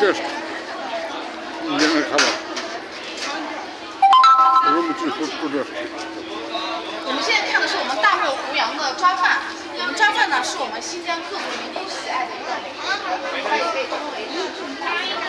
这是先。我们。我们现在看的是我们大漠胡杨的抓饭。我们抓饭呢是我们新疆各族人民喜爱的一道美食，它也被称为民族大餐。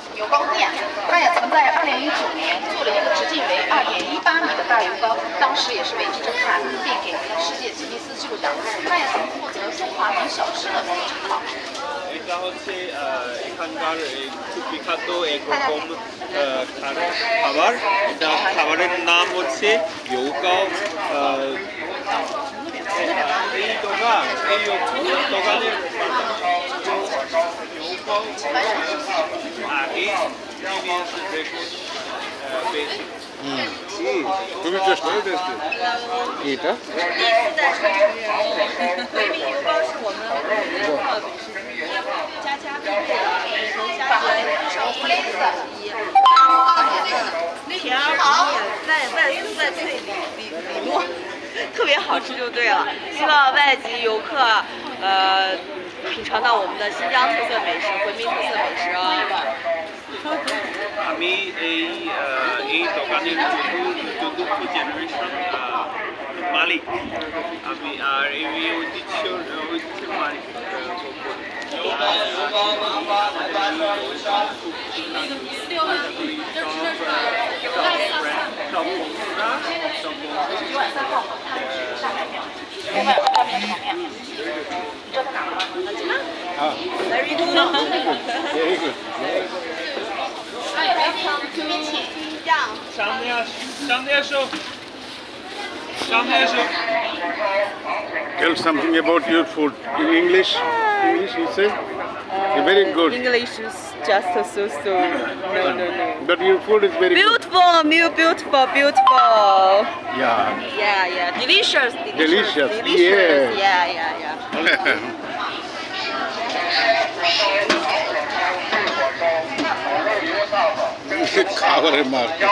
也是为之震撼，并给了世界吉尼斯纪录奖。它也曾获得中华名小吃的荣誉称号。 এটা হচ্ছে আহ, এখানকার এই খুব বিখ্যাত একরকম আহ, খাবার- খাবার এটা খাবারের নাম হচ্ছে ইউকাও এই দোকান এই দোকানের ইউকাও আগে প্রিভিয়াস রেকর্ড পেয়েছিল 好油包油包是我们的新疆特色一家家必备的油包是我们的家家必备的家家必备的油包甜而不腻外酥外脆里糯特别好吃就对了。希望外籍游客品尝到我们的新疆特色美食回民特色美食 mí he, uh, he tocado en Jungkook, Jungkook for Generation, uh, Malik. A mí, uh, he visto un dicho, he visto Malik. Very good. Very good. Very good. সামনে আস সামনে আসো সামনে আসো Tell something about your food in English. English, you say? Very good. English is just so so. No no no. But your food is very good. Beautiful, meal, beautiful, beautiful. Yeah. Yeah, yeah, delicious, delicious, Delicious, delicious. yeah. Yeah, yeah, yeah. খাবারের market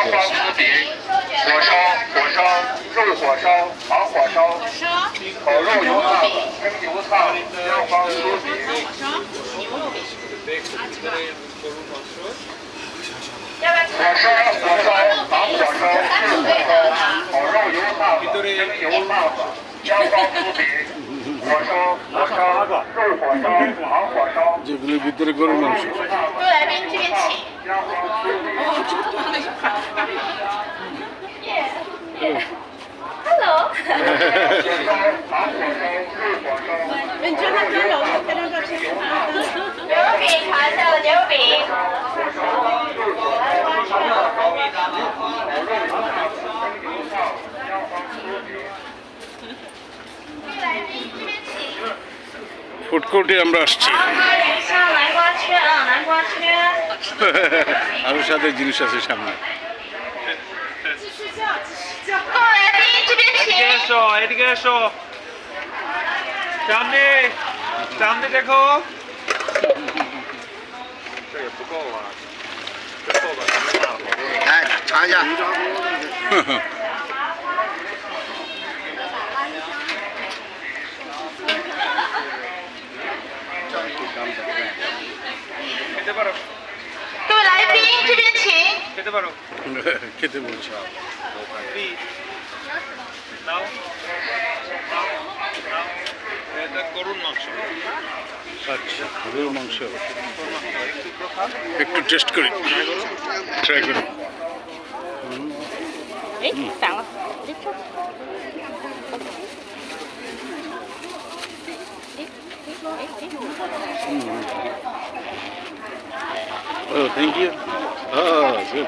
যেগুলির ভিতরে গরুর মাংস। 你叫他跟着我拍张照片。牛肉饼，尝一下的牛肉饼。各位来宾这边请。 food কোর্টে আমরা আসছি 点一下南瓜圈啊，南瓜圈。 আরো সাথে জিনিস আছে সামনে এসো এদিকে এসো সামনে সামনে দেখো 这也不够啊，这够了，咱们大了好多人。来尝一下， খেতে পারো 各位来宾这边请。 খেতে পারো খেতে বলছি Please. নাও এটা গরুর মাংস। আচ্ছা গরুর মাংস। একটু টেস্ট করি। ট্রাই করি। Oh, thank you. Oh, good.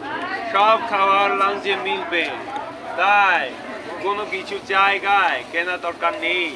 সব খাবার লাঞ্চে মিলবে। তাই কোনো কিছু জায়গায় কেনা দরকার নেই।